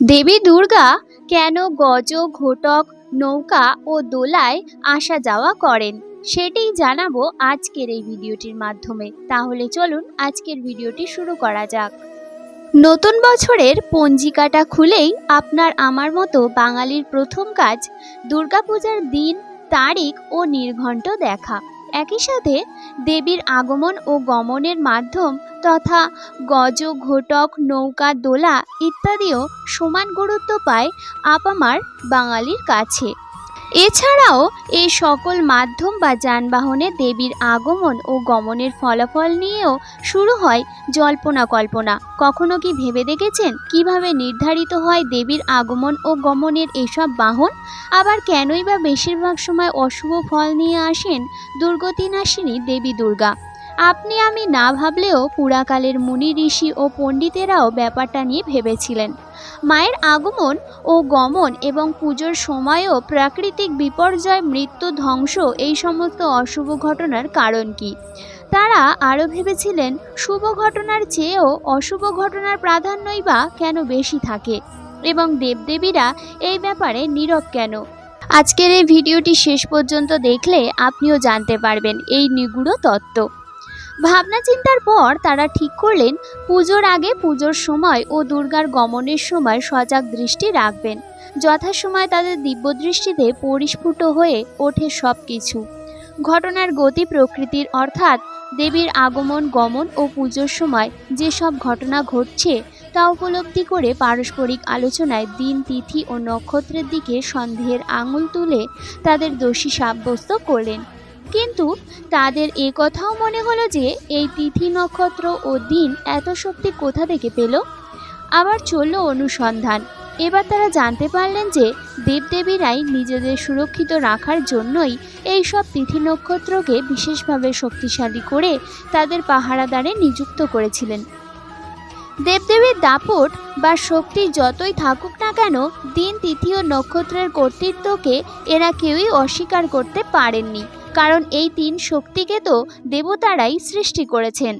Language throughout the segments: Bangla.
দেবী দুর্গা কেন গজ, ঘটক, নৌকা ও দোলায় আসা যাওয়া করেন? সেটাই জানাব আজকের এই ভিডিওটির মাধ্যমে। তাহলে চলুন আজকের ভিডিওটি শুরু করা যাক। নতুন বছরের পঞ্জিকাটা খুলেই আপনার আমার মতো বাঙালির প্রথম কাজ দুর্গাপূজার দিন, তারিখ ও নির্ঘণ্ট দেখা। একই সাথে দেবীর আগমন ও গমনের মাধ্যম তথা গজ, ঘটক, নৌকা, দোলা ইত্যাদিও সমান গুরুত্ব পায় আপামার বাঙালির কাছে। এছাড়াও এই সকল মাধ্যম বা যানবাহনে দেবীর আগমন ও গমনের ফলাফল নিয়েও শুরু হয় জল্পনা কল্পনা। কখনো কি ভেবে দেখেছেন কীভাবে নির্ধারিত হয় দেবীর আগমন ও গমনের এসব বাহন? আবার কেনই বা বেশিরভাগ সময় অশুভ ফল নিয়ে আসেন দুর্গতিনাশিনী দেবী দুর্গা? আপনি আমি না ভাবলেও পুরাকালের মুনি ঋষি ও পণ্ডিতেরাও ব্যাপারটা নিয়ে ভেবেছিলেন। মায়ের আগমন ও গমন এবং পুজোর সময়ও প্রাকৃতিক বিপর্যয়, মৃত্যু, ধ্বংস এই সমস্ত অশুভ ঘটনার কারণ কি? তারা আরও ভেবেছিলেন, শুভ ঘটনার চেয়েও অশুভ ঘটনার প্রাধান্যই বা কেন বেশি থাকে এবং দেবদেবীরা এই ব্যাপারে নীরব কেন? আজকের এই ভিডিওটি শেষ পর্যন্ত দেখলে আপনিও জানতে পারবেন এই নিগুড় তত্ত্ব। ভাবনা চিন্তার পর তারা ঠিক করলেন, পুজোর আগে পুজোর সময় ও দুর্গার গমনের সময় সজাগ দৃষ্টি রাখবেন। যথাসময় তাদের দিব্যদৃষ্টিতে পরিস্ফুট হয়ে ওঠে সব কিছু ঘটনার গতি প্রকৃতির, অর্থাৎ দেবীর আগমন, গমন ও পুজোর সময় যেসব ঘটনা ঘটছে, তা উপলব্ধি করে পারস্পরিক আলোচনায় দিন, তিথি ও নক্ষত্রের দিকে সন্দেহের আঙুল তুলে তাদের দোষী সাব্যস্ত করলেন। কিন্তু তাদের এ কথাও মনে হলো যে এই তিথি নক্ষত্র ও দিন এত শক্তি কোথা থেকে পেল? আবার চলল অনুসন্ধান। এবার তারা জানতে পারলেন যে দেবদেবীরাই নিজেদের সুরক্ষিত রাখার জন্যই এই সব তিথি নক্ষত্রকে বিশেষভাবে শক্তিশালী করে তাদের পাহারাদারে নিযুক্ত করেছিলেন। দেবদেবীর দাপট বা শক্তি যতই থাকুক না কেন, দিন, তিথি ও নক্ষত্রের কর্তৃত্বকে এরা কেউই অস্বীকার করতে পারেননি। কারণ এই তিন শক্তিকে তো দেবতারাই সৃষ্টি করেছেন।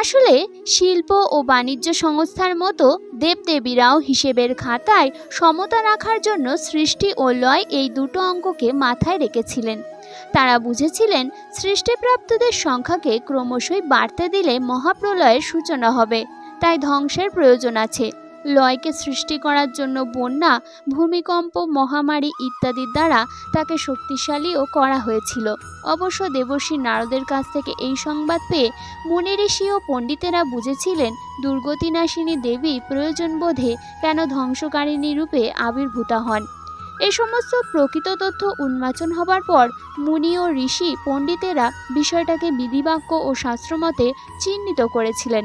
আসলে শিল্প ও বাণিজ্য সংস্থার মতো দেবদেবীরাও হিসেবের খাতায় সমতা রাখার জন্য সৃষ্টি ও লয় এই দুটো অঙ্ককে মাথায় রেখেছিলেন। তারা বুঝেছিলেন সৃষ্টিপ্রাপ্তদের সংখ্যাকে ক্রমশই বাড়তে দিলে মহাপ্রলয়ের সূচনা হবে, তাই ধ্বংসের প্রয়োজন আছে। লয়কে সৃষ্টি করার জন্য বন্যা, ভূমিকম্প, মহামারী ইত্যাদির দ্বারা তাকে শক্তিশালীও করা হয়েছিল। অবশ্য দেবর্ষী নারদের কাছ থেকে এই সংবাদ পেয়ে মুনি ঋষি ও পণ্ডিতেরা বুঝেছিলেন, দুর্গতিনাশিনী দেবী প্রয়োজন বোধে কেন ধ্বংসকারিণী রূপে আবির্ভূতা হন। এই সমস্ত প্রকৃত তথ্য উন্মোচন হবার পর মুনি ও ঋষি পণ্ডিতেরা বিষয়টাকে বিধিবাক্য ও শাস্ত্রমতে চিহ্নিত করেছিলেন।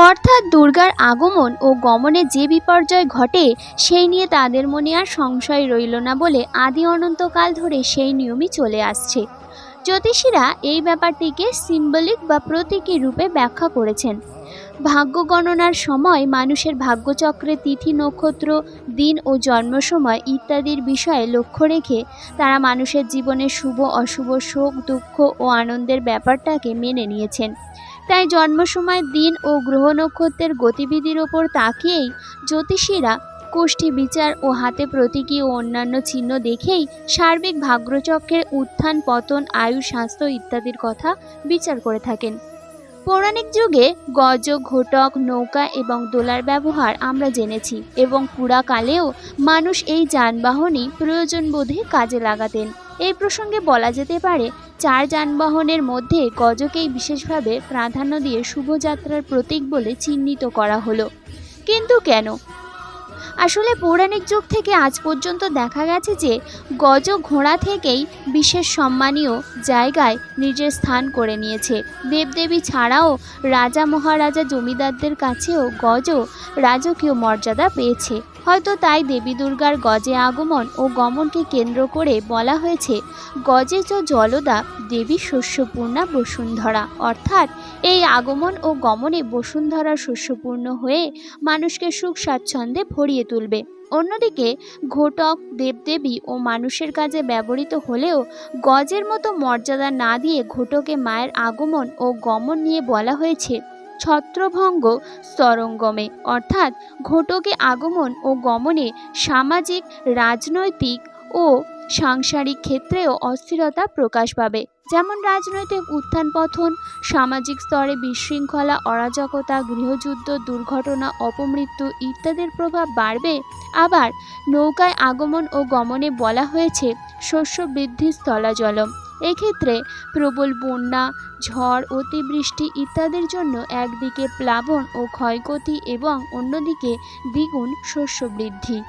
অর্থাৎ দুর্গার আগমন ও গমনে যে বিপর্যয় ঘটে, সেই নিয়ে তাদের মনে আর সংশয় রইল না বলে আদি অনন্তকাল ধরে সেই নিয়মই চলে আসছে। জ্যোতিষীরা এই ব্যাপারটিকে সিম্বলিক বা প্রতীকী রূপে ব্যাখ্যা করেছেন। ভাগ্য গণনার সময় মানুষের ভাগ্যচক্রে তিথি, নক্ষত্র, দিন ও জন্ম সময় ইত্যাদির বিষয়ে লক্ষ্য রেখে তারা মানুষের জীবনে শুভ, অশুভ, শোক, দুঃখ ও আনন্দের ব্যাপারটাকে মেনে নিয়েছেন। তাই জন্ম সময় দিন ও গ্রহ নক্ষত্রের গতিবিধির ওপর তাকিয়েই জ্যোতিষীরা কোষ্ঠী বিচার ও হাতে প্রতীকী ও অন্যান্য চিহ্ন দেখেই সার্বিক ভাগ্যচক্রের উত্থান, পতন, আয়ু, স্বাস্থ্য ইত্যাদির কথা বিচার করে থাকেন। পৌরাণিক যুগে গজ ঘটক, নৌকা এবং দোলার ব্যবহার আমরা জেনেছি এবং পুরাকালেও মানুষ এই যানবাহনই প্রয়োজন বোধে কাজে লাগাতেন। এই প্রসঙ্গে বলা যেতে পারে, চার যানবাহনের মধ্যে গজকেই বিশেষভাবে প্রাধান্য দিয়ে শুভযাত্রার প্রতীক বলে চিহ্নিত করা হলো। কিন্তু কেন? আসলে পৌরাণিক যুগ থেকে আজ পর্যন্ত দেখা গেছে যে গজ ঘোড়া থেকেই বিশেষ সম্মানীয় জায়গায় নিজের স্থান করে নিয়েছে। দেবদেবী ছাড়াও রাজা মহারাজা জমিদারদের কাছেও গজ রাজকীয় মর্যাদা পেয়েছে। হয়তো তাই দেবী দুর্গার গজে আগমন ও গমনকে কেন্দ্র করে বলা হয়েছে গজে চ জলদা দেবী শস্যপূর্ণা বসুন্ধরা। অর্থাৎ এই আগমন ও গমনে বসুন্ধরা শস্যপূর্ণ হয়ে মানুষকে সুখ স্বাচ্ছন্দ্যে ভরিয়ে তুলবে। অন্যদিকে ঘটক, দেবদেবী ও মানুষের কাজে ব্যবহৃত হলেও গজের মতো মর্যাদা না দিয়ে ঘটকে মায়ের আগমন ও গমন নিয়ে বলা হয়েছে ছত্রভঙ্গ স্তরঙ্গমে অর্থাৎ ঘটকে আগমন ও গমনে সামাজিক, রাজনৈতিক ও সাংসারিক ক্ষেত্রেও অস্থিরতা প্রকাশ পাবে। যেমন রাজনৈতিক উত্থান পথন সামাজিক স্তরে বিশৃঙ্খলা, অরাজকতা, গৃহযুদ্ধ, দুর্ঘটনা, অপমৃত্যু ইত্যাদির প্রভাব বাড়বে। আবার নৌকায় আগমন ও গমনে বলা হয়েছে শস্য বৃদ্ধি স্থলাজলম। এক্ষেত্রে প্রবল বন্যা, ঝড়, অতিবৃষ্টি ইত্যাদির জন্য একদিকে প্লাবন ও ক্ষয়ক্ষতি এবং অন্যদিকে দ্বিগুণ শস্য বৃদ্ধি।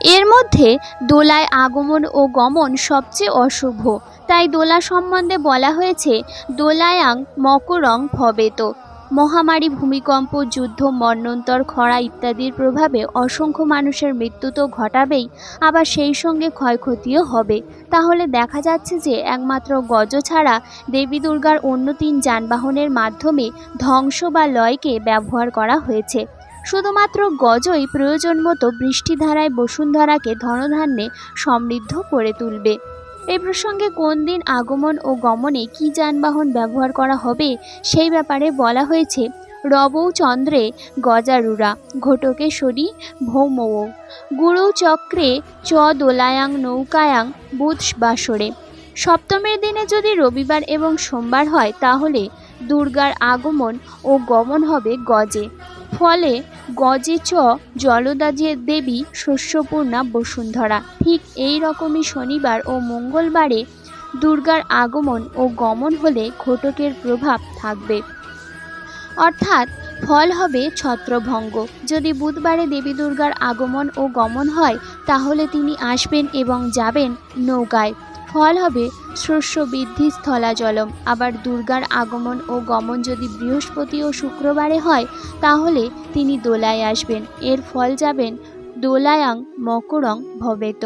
এর মধ্যে দোলায় আগমন ও গমন সবচেয়ে অশুভ। তাই দোলা সম্বন্ধে বলা হয়েছে, দোলায়াং মকরং ভবেত। মহামারী, ভূমিকম্প, যুদ্ধ মন্বন্তর খরা ইত্যাদির প্রভাবে অসংখ্য মানুষের মৃত্যু তো ঘটাবেই, আবার সেই সঙ্গে ক্ষয়ক্ষতিও হবে। তাহলে দেখা যাচ্ছে যে একমাত্র গজ ছাড়া দেবী দুর্গার অন্য তিন যানবাহনের মাধ্যমে ধ্বংস বা লয়কে ব্যবহার করা হয়েছে। শুধুমাত্র গজই প্রয়োজন মতো বৃষ্টিধারায় বসুন্ধরাকে ধনধান্যে সমৃদ্ধ করে তুলবে। এই প্রসঙ্গে কোন দিন আগমন ও গমনে কী যানবাহন ব্যবহার করা হবে সেই ব্যাপারে বলা হয়েছে, রবৌ চন্দ্রে গজারুরা, ঘটকেশ্বরী ভৌমৌ গুরু চক্রে চ দোলায়াং নৌকায়াং বুধ বাসরে সপ্তমীর দিনে যদি রবিবার এবং সোমবার হয়, তাহলে দুর্গার আগমন ও গমন হবে গজে। ফলে গজে চ জলদাজে দেবী শস্যপূর্ণা বসুন্ধরা। ঠিক এই রকমই শনিবার ও মঙ্গলবারে দুর্গার আগমন ও গমন হলে ঘটকের প্রভাব থাকবে। অর্থাৎ ফল হবে ছত্রভঙ্গ। যদি বুধবারে দেবী দুর্গার আগমন ও গমন হয়, তাহলে তিনি আসবেন এবং যাবেন নৌকায়। ফল হবে শস্য বৃদ্ধি স্থলাজলম। আবার দুর্গার আগমন ও গমন যদি বৃহস্পতি ও শুক্রবারে হয়, তাহলে তিনি দোলায় আসবেন। এর ফল যাবেন দোলায়াং মকরং ভবেত।